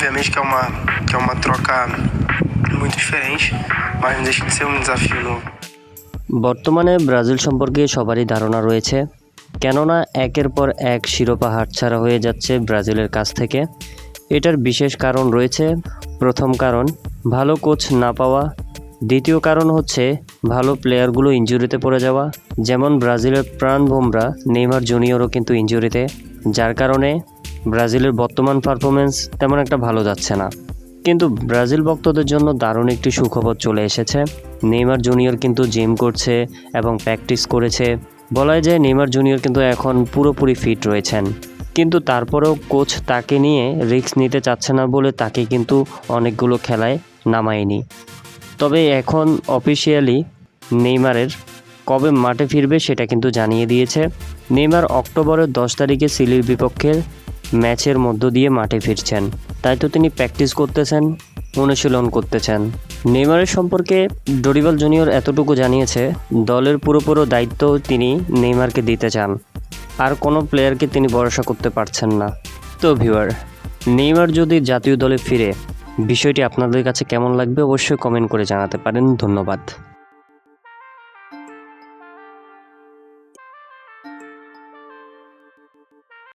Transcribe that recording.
Obviamente que é uma, que é uma troca muito diferente, mas não deixa de ser um desafio novo. বর্তমানে Brazil সম্পর্কে সবারই ধারণা রয়েছে। কেননা একের পর এক শিরোপা হাতছাড়া হয়ে যাচ্ছে ব্রাজিলের কাছ থেকে। এটার বিশেষ কারণ রয়েছে প্রথম কারণ ভালো কোচ না পাওয়া। দ্বিতীয় কারণ হচ্ছে ভালো প্লেয়ারগুলো ইঞ্জুরিতে পড়ে যাওয়া। যেমন ব্রাজিলের প্রাণ ভোমরা নেইমার জুনিয়রও কিন্তু ইঞ্জুরিতে যার কারণে ব্রাজিলের বর্তমান পারফরমেন্স তেমন একটা ভালো যাচ্ছে না। কিন্তু ব্রাজিল ভক্তদের জন্য দারুণ একটি সুখবর চলে এসেছে। নেইমার জুনিয়র কিন্তু জিম করছে এবং প্র্যাকটিস করেছে। বলা যায় নেইমার জুনিয়র কিন্তু এখন পুরোপুরি ফিট রয়েছেন। কিন্তু তারপরেও কোচ তাকে নিয়ে রিস্ক নিতে চাচ্ছে না বলে তাকে কিন্তু অনেকগুলো খেলায় নামায়নি। তবে এখন অফিসিয়ালি নেইমারের কবে মাঠে ফিরবে সেটা কিন্তু জানিয়ে দিয়েছে। নেইমার অক্টোবরের দশ তারিখে সিলির বিপক্ষে ম্যাচের মধ্য দিয়ে মাঠে ফিরছেন। তাই তো তিনি প্র্যাকটিস করতেছেন, অনুশীলন করতেছেন। নেইমারের সম্পর্কে ডরিবাল জুনিয়র এতটুকু জানিয়েছে, দলের পুরোপুরো দায়িত্ব তিনি নেইমারকে দিতে চান। আর কোনো প্লেয়ারকে তিনি ভরসা করতে পারছেন না। তো ভিউয়ার, নেইমার যদি জাতীয় দলে ফিরে, বিষয়টি আপনাদের কাছে কেমন লাগবে অবশ্যই কমেন্ট করে জানাতে পারেন। ধন্যবাদ।